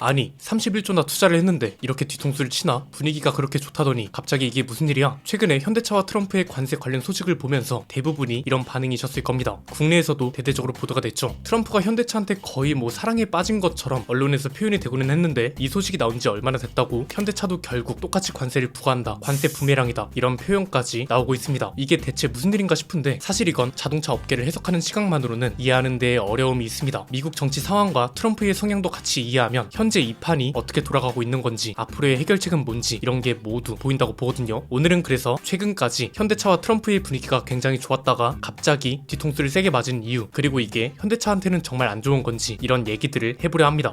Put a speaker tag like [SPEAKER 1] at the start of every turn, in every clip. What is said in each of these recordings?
[SPEAKER 1] 아니 31조나 투자를 했는데 이렇게 뒤통수를 치나? 분위기가 그렇게 좋다더니 갑자기 이게 무슨 일이야? 최근에 현대차와 트럼프의 관세 관련 소식을 보면서 대부분이 이런 반응이셨을 겁니다. 국내에서도 대대적으로 보도가 됐죠. 트럼프가 현대차한테 거의 뭐 사랑에 빠진 것처럼 언론에서 표현이 되고는 했는데 이 소식이 나온 지 얼마나 됐다고 현대차도 결국 똑같이 관세를 부과한다 관세 부메랑이다 이런 표현까지 나오고 있습니다. 이게 대체 무슨 일인가 싶은데 사실 이건 자동차 업계를 해석하는 시각만으로는 이해하는 데 어려움이 있습니다. 미국 정치 상황과 트럼프의 성향도 같이 이해하면 현재 이 판이 어떻게 돌아가고 있는 건지 앞으로의 해결책은 뭔지 이런 게 모두 보인다고 보거든요. 오늘은 그래서 최근까지 현대차와 트럼프의 분위기가 굉장히 좋았다가 갑자기 뒤통수를 세게 맞은 이유 그리고 이게 현대차한테는 정말 안 좋은 건지 이런 얘기들을 해보려 합니다.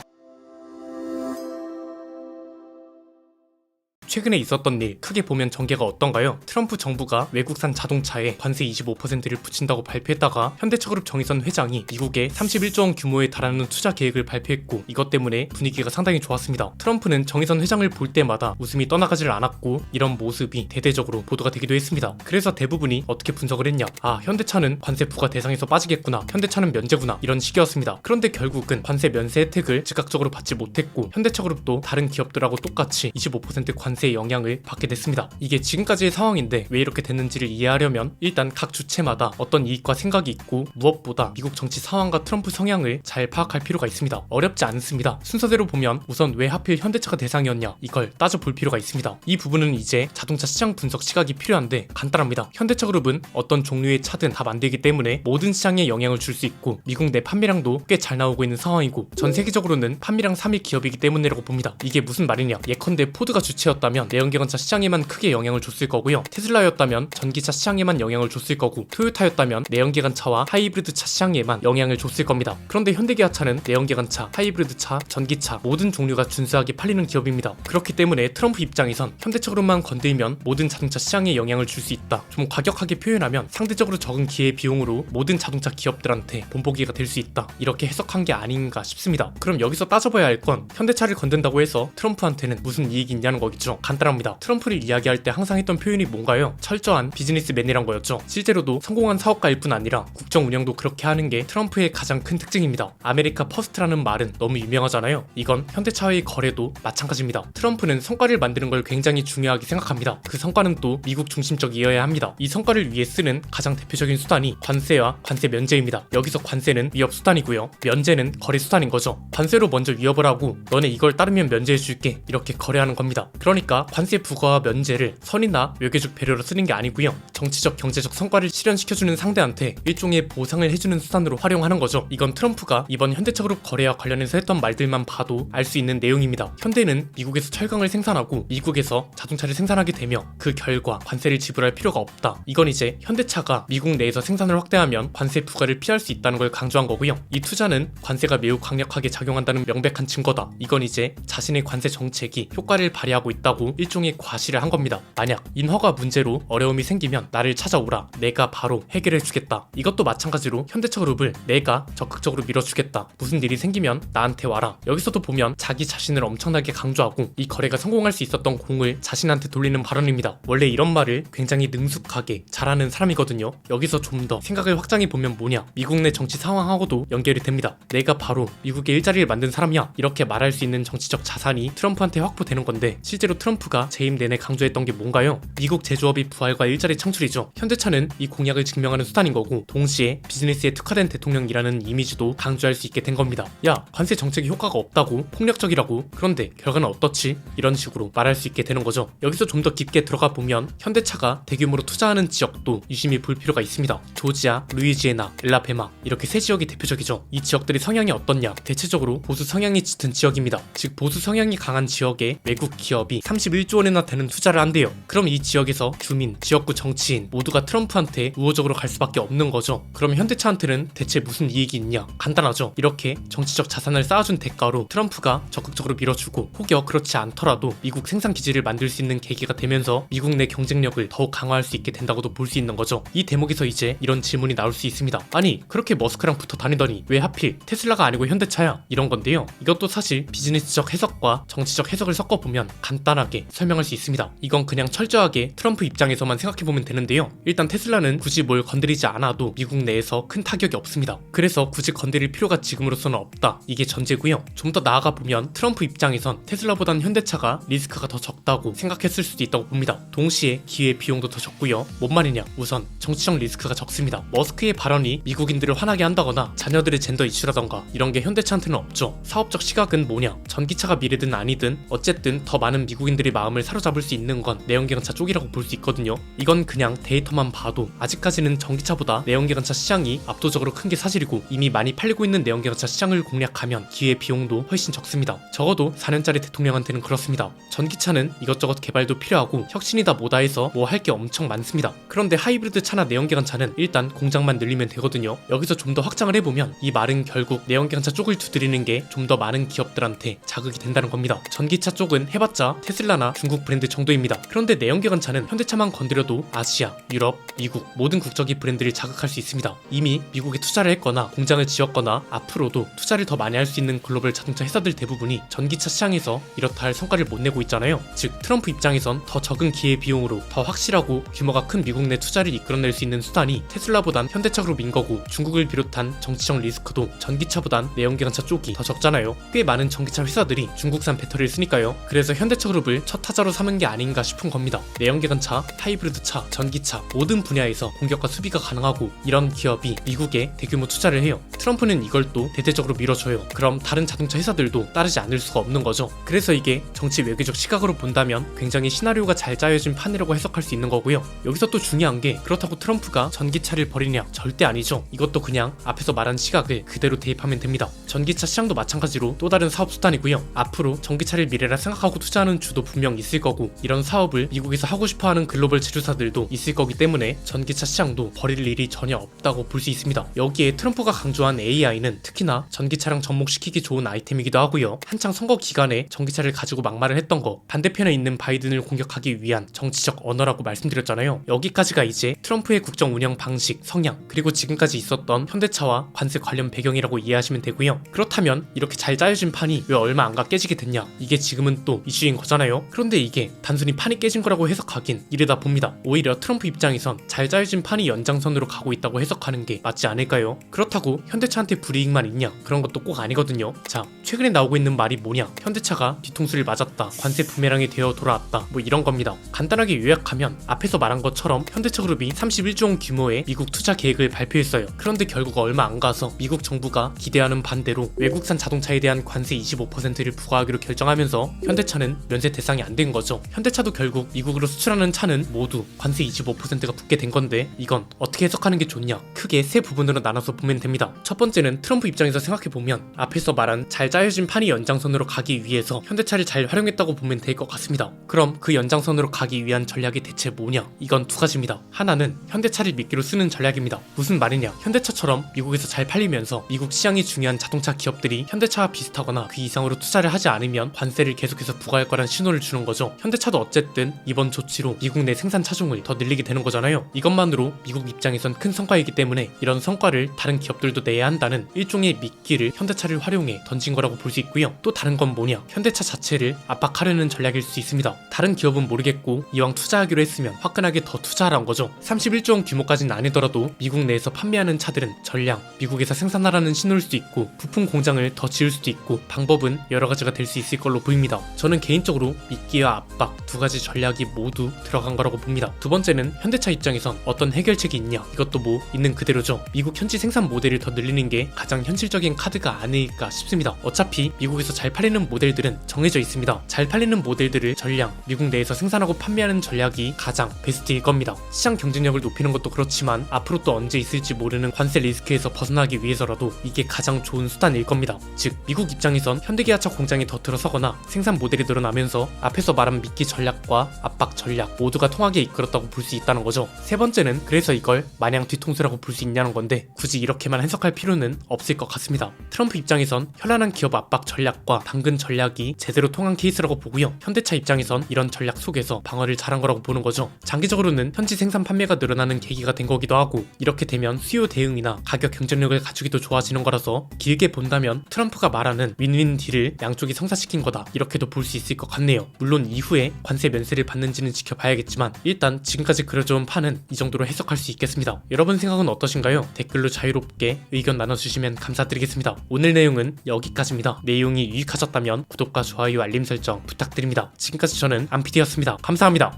[SPEAKER 1] 최근에 있었던 일 크게 보면 전개가 어떤가요? 트럼프 정부가 외국산 자동차에 관세 25%를 붙인다고 발표했다가 현대차그룹 정의선 회장이 미국에 31조 원 규모에 달하는 투자 계획을 발표했고 이것 때문에 분위기가 상당히 좋았습니다. 트럼프는 정의선 회장을 볼 때마다 웃음이 떠나가지를 않았고 이런 모습이 대대적으로 보도가 되기도 했습니다. 그래서 대부분이 어떻게 분석을 했냐? 아 현대차는 관세 부과 대상에서 빠지겠구나. 현대차는 면제구나. 이런 식이었습니다. 그런데 결국은 관세 면세 혜택을 즉각적으로 받지 못했고 현대차그룹도 다른 기업들하고 똑같이 25% 관세 영향을 받게 됐습니다. 이게 지금까지의 상황인데 왜 이렇게 됐는지를 이해하려면 일단 각 주체마다 어떤 이익과 생각이 있고 무엇보다 미국 정치 상황과 트럼프 성향을 잘 파악할 필요가 있습니다. 어렵지 않습니다. 순서대로 보면 우선 왜 하필 현대차가 대상이었냐 이걸 따져볼 필요가 있습니다. 이 부분은 이제 자동차 시장 분석 시각이 필요한데 간단합니다. 현대차 그룹은 어떤 종류의 차든 다 만들기 때문에 모든 시장에 영향을 줄 수 있고 미국 내 판매량도 꽤 잘 나오고 있는 상황이고 전 세계적으로는 판매량 3위 기업이기 때문이라고 봅니다. 이게 무슨 말이냐? 예컨대 포드가 주체였다면 내연기관차 시장에만 크게 영향을 줬을 거고요. 테슬라였다면 전기차 시장에만 영향을 줬을 거고 토요타였다면 내연기관차와 하이브리드 차 시장에만 영향을 줬을 겁니다. 그런데 현대기아차는 내연기관차, 하이브리드차, 전기차 모든 종류가 준수하게 팔리는 기업입니다. 그렇기 때문에 트럼프 입장에선 현대차그룹만 건들면 모든 자동차 시장에 영향을 줄 수 있다. 좀 과격하게 표현하면 상대적으로 적은 기회 비용으로 모든 자동차 기업들한테 본보기가 될 수 있다. 이렇게 해석한 게 아닌가 싶습니다. 그럼 여기서 따져봐야 할 건 현대차를 건든다고 해서 트럼프한테는 무슨 이익이 있냐는 거겠죠. 간단합니다. 트럼프를 이야기할 때 항상 했던 표현이 뭔가요? 철저한 비즈니스맨이란 거였죠. 실제로도 성공한 사업가일 뿐 아니라 국정 운영도 그렇게 하는 게 트럼프의 가장 큰 특징입니다. 아메리카 퍼스트라는 말은 너무 유명하잖아요. 이건 현대차와의 거래도 마찬가지입니다. 트럼프는 성과를 만드는 걸 굉장히 중요하게 생각합니다. 그 성과는 또 미국 중심적이어야 합니다. 이 성과를 위해 쓰는 가장 대표적인 수단이 관세와 관세 면제입니다. 여기서 관세는 위협 수단이고요. 면제는 거래 수단인 거죠. 관세로 먼저 위협을 하고 너네 이걸 따르면 면제해 줄게 이렇게 거래하는 겁니다. 그러니까 관세 부과와 면제를 선이나 외교적 배려로 쓰는 게 아니고요. 정치적 경제적 성과를 실현시켜주는 상대한테 일종의 보상을 해주는 수단으로 활용하는 거죠. 이건 트럼프가 이번 현대차그룹 거래와 관련해서 했던 말들만 봐도 알 수 있는 내용입니다. 현대는 미국에서 철강을 생산하고 미국에서 자동차를 생산하게 되며 그 결과 관세를 지불할 필요가 없다. 이건 이제 현대차가 미국 내에서 생산을 확대하면 관세 부과를 피할 수 있다는 걸 강조한 거고요. 이 투자는 관세가 매우 강력하게 작용한다는 명백한 증거다. 이건 이제 자신의 관세 정책이 효과를 발휘하고 있다고 일종의 과시를 한 겁니다. 만약 인허가 문제로 어려움이 생기면 나를 찾아오라. 내가 바로 해결해 주겠다. 이것도 마찬가지로 현대차 그룹을 내가 적극적으로 밀어주겠다. 무슨 일이 생기면 나한테 와라. 여기서도 보면 자기 자신을 엄청나게 강조하고 이 거래가 성공할 수 있었던 공을 자신한테 돌리는 발언입니다. 원래 이런 말을 굉장히 능숙하게 잘하는 사람이거든요. 여기서 좀 더 생각을 확장해 보면 뭐냐? 미국 내 정치 상황하고도 연결이 됩니다. 내가 바로 미국의 일자리를 만든 사람이야. 이렇게 말할 수 있는 정치적 자산이 트럼프한테 확보되는 건데 실제로 트럼프가 재임 내내 강조했던 게 뭔가요? 미국 제조업의 부활과 일자리 창출이죠. 현대차는 이 공약을 증명하는 수단인 거고 동시에 비즈니스에 특화된 대통령이라는 이미지도 강조할 수 있게 된 겁니다. 야 관세 정책이 효과가 없다고 폭력적이라고 그런데 결과는 어떻지? 이런 식으로 말할 수 있게 되는 거죠. 여기서 좀 더 깊게 들어가 보면 현대차가 대규모로 투자하는 지역도 유심히 볼 필요가 있습니다. 조지아, 루이지애나, 엘라베마 이렇게 세 지역이 대표적이죠. 이 지역들이 성향이 어떻냐? 대체적으로 보수 성향이 짙은 지역입니다. 즉 보수 성향이 강한 지역에 외국 기업이 31조 원이나 되는 투자를 한대요. 그럼 이 지역에서 주민, 지역구 정치인 모두가 트럼프한테 우호적으로 갈 수밖에 없는 거죠. 그럼 현대차한테는 대체 무슨 이익이 있냐? 간단하죠. 이렇게 정치적 자산을 쌓아준 대가로 트럼프가 적극적으로 밀어주고 혹여 그렇지 않더라도 미국 생산 기지를 만들 수 있는 계기가 되면서 미국 내 경쟁력을 더욱 강화할 수 있게 된다고도 볼 수 있는 거죠. 이 대목에서 이제 이런 질문이 나올 수 있습니다. 아니 그렇게 머스크랑 붙어 다니더니 왜 하필 테슬라가 아니고 현대차야? 이런 건데요. 이것도 사실 비즈니스적 해석과 정치적 해석을 섞어보면 간단하 게 간단하게 설명할 수 있습니다. 이건 그냥 철저하게 트럼프 입장에서만 생각해보면 되는데요. 일단 테슬라는 굳이 뭘 건드리지 않아도 미국 내에서 큰 타격이 없습니다. 그래서 굳이 건드릴 필요가 지금으로서는 없다. 이게 전제고요. 좀 더 나아가 보면 트럼프 입장에선 테슬라보단 현대차가 리스크가 더 적다고 생각했을 수도 있다고 봅니다. 동시에 기회 비용도 더 적고요. 뭔 말이냐? 우선 정치적 리스크가 적습니다. 머스크의 발언이 미국인들을 화나게 한다거나 자녀들의 젠더 이슈라던가 이런 게 현대차한테는 없죠. 사업적 시각은 뭐냐? 전기차가 미래든 아니든 어쨌든 더 많은 미국 인들의 마음을 사로잡을 수 있는 건 내연기관차 쪽이라고 볼 수 있거든요. 이건 그냥 데이터만 봐도 아직까지는 전기차보다 내연기관차 시장이 압도적으로 큰 게 사실이고 이미 많이 팔리고 있는 내연기관차 시장을 공략하면 기회 비용도 훨씬 적습니다. 적어도 4년짜리 대통령한테는 그렇습니다. 전기차는 이것저것 개발도 필요하고 혁신이다 뭐다 해서 뭐 할 게 엄청 많습니다. 그런데 하이브리드 차나 내연기관차는 일단 공장만 늘리면 되거든요. 여기서 좀 더 확장을 해보면 이 말은 결국 내연기관차 쪽을 두드리는 게 좀 더 많은 기업들한테 자극이 된다는 겁니다. 전기차 쪽은 해봤자 테슬라 나 중국 브랜드 정도입니다. 그런데 내연기관차는 현대차만 건드려도 아시아, 유럽, 미국 모든 국적이 브랜드를 자극할 수 있습니다. 이미 미국에 투자를 했거나 공장을 지었거나 앞으로도 투자를 더 많이 할 수 있는 글로벌 자동차 회사들 대부분이 전기차 시장에서 이렇다 할 성과를 못 내고 있잖아요. 즉 트럼프 입장에선 더 적은 기회 비용으로 더 확실하고 규모가 큰 미국 내 투자를 이끌어낼 수 있는 수단이 테슬라보단 현대차로 민 거고 중국을 비롯한 정치적 리스크도 전기차보단 내연기관차 쪽이 더 적잖아요. 꽤 많은 전기차 회사들이 중국산 배터리를 쓰니까요. 그래서 현대차 그룹 을 첫 타자로 삼은 게 아닌가 싶은 겁니다. 내연기관차, 하이브리드 차, 전기차 모든 분야에서 공격과 수비가 가능하고 이런 기업이 미국에 대규모 투자를 해요. 트럼프는 이걸 또 대대적으로 밀어줘요. 그럼 다른 자동차 회사들도 따르지 않을 수가 없는 거죠. 그래서 이게 정치 외교적 시각으로 본다면 굉장히 시나리오가 잘 짜여진 판이라고 해석할 수 있는 거고요. 여기서 또 중요한 게 그렇다고 트럼프가 전기차를 버리냐? 절대 아니죠. 이것도 그냥 앞에서 말한 시각을 그대로 대입하면 됩니다. 전기차 시장도 마찬가지로 또 다른 사업 수단이고요. 앞으로 전기차를 미래라 생각하고 투자하는 주도 분명 있을 거고 이런 사업을 미국에서 하고 싶어 하는 글로벌 제조사들도 있을 거기 때문에 전기차 시장도 버릴 일이 전혀 없다고 볼 수 있습니다. 여기에 트럼프가 강조한 AI는 특히나 전기차랑 접목시키기 좋은 아이템이기도 하고요. 한창 선거 기간에 전기차를 가지고 막말을 했던 거 반대편에 있는 바이든을 공격하기 위한 정치적 언어라고 말씀드렸잖아요. 여기까지가 이제 트럼프의 국정 운영 방식, 성향 그리고 지금까지 있었던 현대차와 관세 관련 배경이라고 이해하시면 되고요. 그렇다면 이렇게 잘 짜여진 판이 왜 얼마 안가 깨지게 됐냐? 이게 지금은 또 이슈인 거잖아요. 그런데 이게 단순히 판이 깨진 거라고 해석하긴 이르다 봅니다. 오히려 트럼프 입장에선 잘 짜여진 판이 연장선으로 가고 있다고 해석하는 게 맞지 않을까요? 그렇다고 현대차한테 불이익만 있냐? 그런 것도 꼭 아니거든요. 자, 최근에 나오고 있는 말이 뭐냐? 현대차가 뒤통수를 맞았다. 관세 부메랑이 되어 돌아왔다. 뭐 이런 겁니다. 간단하게 요약하면 앞에서 말한 것처럼 현대차 그룹이 31조 원 규모의 미국 투자 계획을 발표했어요. 그런데 결국 얼마 안 가서 미국 정부가 기대하는 반대로 외국산 자동차에 대한 관세 25%를 부과하기로 결정하면서 현대차는 면세 대상이 안 된 거죠. 현대차도 결국 미국으로 수출하는 차는 모두 관세 25%가 붙게 된 건데 이건 어떻게 해석하는 게 좋냐? 크게 세 부분으로 나눠서 보면 됩니다. 첫 번째는 트럼프 입장에서 생각해 보면 앞에서 말한 잘 짜여진 판이 연장선으로 가기 위해서 현대차를 잘 활용했다고 보면 될 것 같습니다. 그럼 그 연장선으로 가기 위한 전략이 대체 뭐냐? 이건 두 가지입니다. 하나는 현대차를 미끼로 쓰는 전략입니다. 무슨 말이냐? 현대차처럼 미국에서 잘 팔리면서 미국 시장이 중요한 자동차 기업들이 현대차와 비슷하거나 그 이상으로 투자를 하지 않으면 관세를 계속해서 부과할 거란 신호 를 주는 거죠. 현대차도 어쨌든 이번 조치로 미국 내 생산 차종을 더 늘리게 되는 거잖아요. 이것만으로 미국 입장에선 큰 성과이기 때문에 이런 성과를 다른 기업들도 내야 한다는 일종의 미끼를 현대차를 활용해 던진 거라고 볼 수 있고요. 또 다른 건 뭐냐? 현대차 자체를 압박하려는 전략일 수 있습니다. 다른 기업은 모르겠고 이왕 투자하기로 했으면 화끈하게 더 투자하란 거죠. 31조 원 규모까지는 아니더라도 미국 내에서 판매하는 차들은 전량 미국에서 생산하라는 신호일 수도 있고 부품 공장을 더 지을 수도 있고 방법은 여러 가지가 될 수 있을 걸로 보입니다. 저는 개인적으로 미끼와 압박 두 가지 전략이 모두 들어간 거라고 봅니다. 두 번째는 현대차 입장에선 어떤 해결책이 있냐? 이것도 뭐 있는 그대로죠. 미국 현지 생산 모델을 더 늘리는 게 가장 현실적인 카드가 아닐까 싶습니다. 어차피 미국에서 잘 팔리는 모델들은 정해져 있습니다. 잘 팔리는 모델들을 전량 미국 내에서 생산하고 판매하는 전략이 가장 베스트일 겁니다. 시장 경쟁력을 높이는 것도 그렇지만 앞으로 또 언제 있을지 모르는 관세 리스크에서 벗어나기 위해서라도 이게 가장 좋은 수단일 겁니다. 즉 미국 입장에선 현대기아차 공장이 더 들어서거나 생산 모델이 늘어나면서 앞에서 말한 미끼 전략과 압박 전략 모두가 통하게 이끌었다고 볼 수 있다는 거죠. 세 번째는 그래서 이걸 마냥 뒤통수라고 볼 수 있냐는 건데 굳이 이렇게만 해석할 필요는 없을 것 같습니다. 트럼프 입장에선 현란한 기업 압박 전략과 당근 전략이 제대로 통한 케이스라고 보고요. 현대차 입장에선 이런 전략 속에서 방어를 잘한 거라고 보는 거죠. 장기적으로는 현지 생산 판매가 늘어나는 계기가 된 거기도 하고 이렇게 되면 수요 대응이나 가격 경쟁력을 갖추기도 좋아지는 거라서 길게 본다면 트럼프가 말하는 윈윈 딜을 양쪽이 성사시킨 거다 이렇게도 볼 수 있을 것 같네요. 물론 이후에 관세 면세를 받는지는 지켜봐야겠지만 일단 지금까지 그려져온 판은 이 정도로 해석할 수 있겠습니다. 여러분 생각은 어떠신가요? 댓글로 자유롭게 의견 나눠주시면 감사드리겠습니다. 오늘 내용은 여기까지입니다. 내용이 유익하셨다면 구독과 좋아요 알림 설정 부탁드립니다. 지금까지 저는 안피디였습니다. 감사합니다.